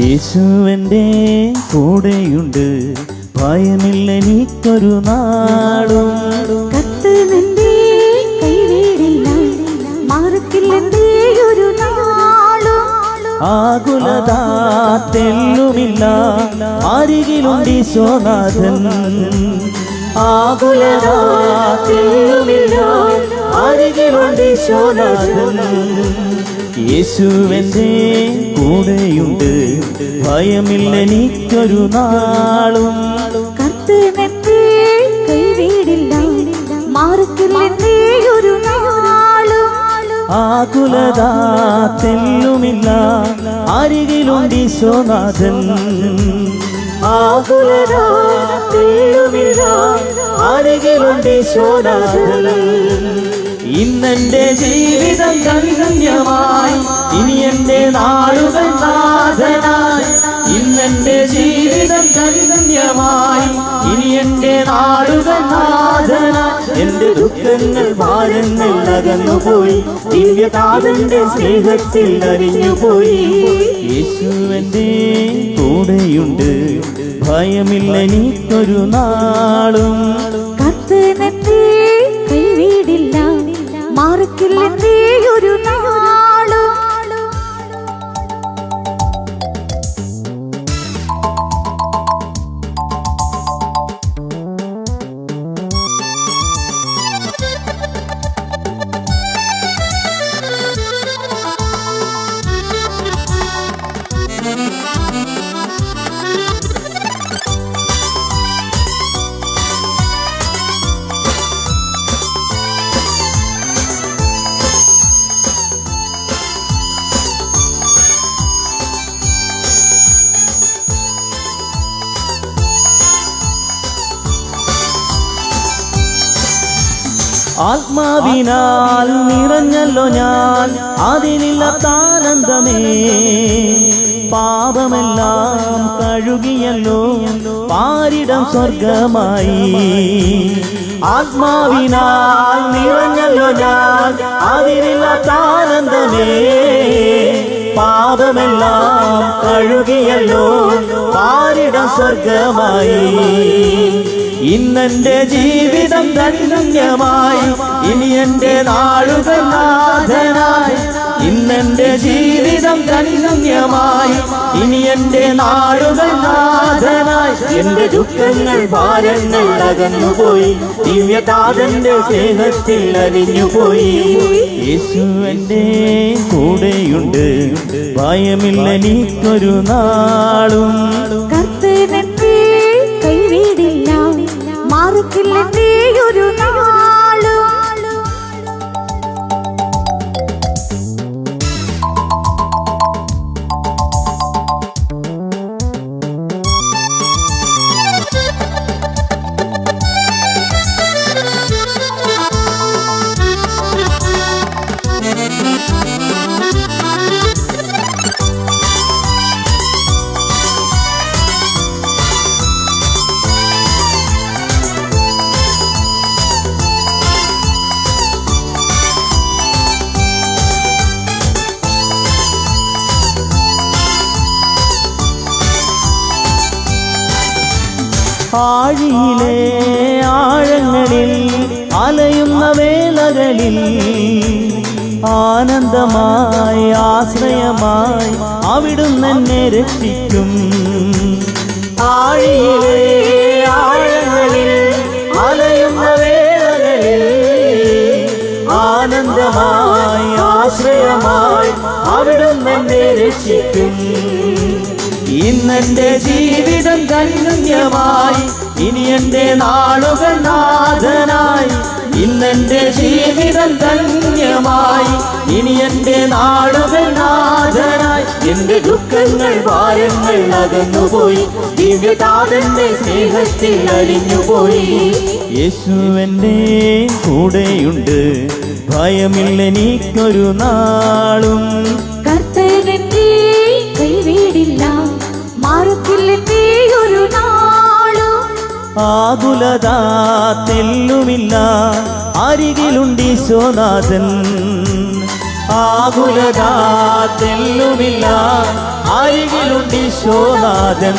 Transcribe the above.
യേശുവന്റെ കൂടെയുണ്ട്. ഭയമില്ല നീക്കൊരു നാളും കത്ത് നിന്റെ കൈവീടില്ല. മാറത്തില്ലെന്തേ ഒരു നാളും ആകുലത തെല്ലുമില്ല അരികിലുണ്ട് ഈശോനാഥൻ. ആകുലത തെല്ലുമില്ല അരികിലുണ്ട് ഈശോനാഥൻ. യേശുവന്റെ കൂടെയുണ്ട്. ഭയമില്ല എനിക്കൊരു നാളും. കത്ത് നിന്റെ കൈവീടില്ല ഒരു നാളും. ആകുലത തെല്ലുമില്ല അരികിലുണ്ട് ഈശോനാഥൻ ആകുലത തെല്ലുമില്ല അരികിലുണ്ട് ഈശോനാഥൻ ഇന്നെന്റെ ജീവിതം എന്റെ നാളുകൾ നാഥനായി. ഇന്നെന്റെ ജീവിതം ധന്യമായി ഇനി എന്റെ നാളുകൾ നാഥനായി. എന്റെ ദുഃഖങ്ങൾ ഭാരങ്ങൾ അകന്നുപോയി. ദിവ്യതാതന്റെ സ്നേഹത്തിൽ അരിഞ്ഞുപോയി യേശുവന്റെ കൂടെയുണ്ട്. ഭയമില്ല നീക്കൊരു നാളും. കത്ത് ആത്മാവിനാൽ നിറഞ്ഞല്ലോ ഞാൻ. അതിനില്ലാത്താനന്ദമേ പാപമെല്ലാം കഴുകിയല്ലോ. പാരിടം സ്വർഗമായി. ആത്മാവിനാൽ നിറഞ്ഞല്ലോ ഞാൻ. അതിനില്ലാത്താനന്ദമേ പാപമെല്ലാം കഴുകിയല്ലോ. പാരിടം സ്വർഗമായി. ഇന്നെന്റെ ജീവിതം ധന്യമായി. ഇനി എന്റെ നാളുകൾ നാഥനായി. ഇന്നെന്റെ ജീവിതം ധന്യമായി. ഇനി എന്റെ നാളുകൾ നാഥനായി. എന്റെ ദുഃഖങ്ങൾ ഭാരങ്ങൾ അകന്നുപോയി. ദിവ്യതാതന്റെ സ്നേഹത്തിൽ അറിഞ്ഞുപോയി യേശു എന്റെ കൂടെയുണ്ട്. ഭയമില്ല നീക്കൊരു നാളും മാറത്തില്ലെന്തേ ഒരു നാളും. ആഴിയിലെ ആഴങ്ങളിൽ അലയുന്ന വേലകളിൽ ആനന്ദമായി ആശ്രയമായി അവിടുന്ന് എന്നെ രക്ഷിക്കും. ആഴിയിലെ ആഴങ്ങളിൽ അലയുന്ന വേലകളിൽ ആനന്ദമായി ആശ്രയമായി അവിടുന്ന് എന്നെ രക്ഷിക്കും. ഇന്നെന്റെ ജീവിതം ധന്യമായി ഇനി എന്റെ നാളുകൾ നാഥനായി. ഇന്നെന്റെ ജീവിതം ധന്യമായി ഇനി എന്റെ നാളുകൾ നാഥനായി. എന്റെ ദുഃഖങ്ങൾ ഭാരങ്ങൾ അകന്നുപോയി. ദിവ്യതാതന്റെ സ്നേഹത്തിൽ അലിഞ്ഞുപോയി. യേശുവന്റെ കൂടെയുണ്ട്. ഭയമില്ല നീക്കൊരു നാളും. ആകുലത തെല്ലുമില്ല അരികിലുണ്ട് ഈശോനാഥൻ ആകുലത തെല്ലുമില്ല അരികിലുണ്ട് ഈശോനാഥൻ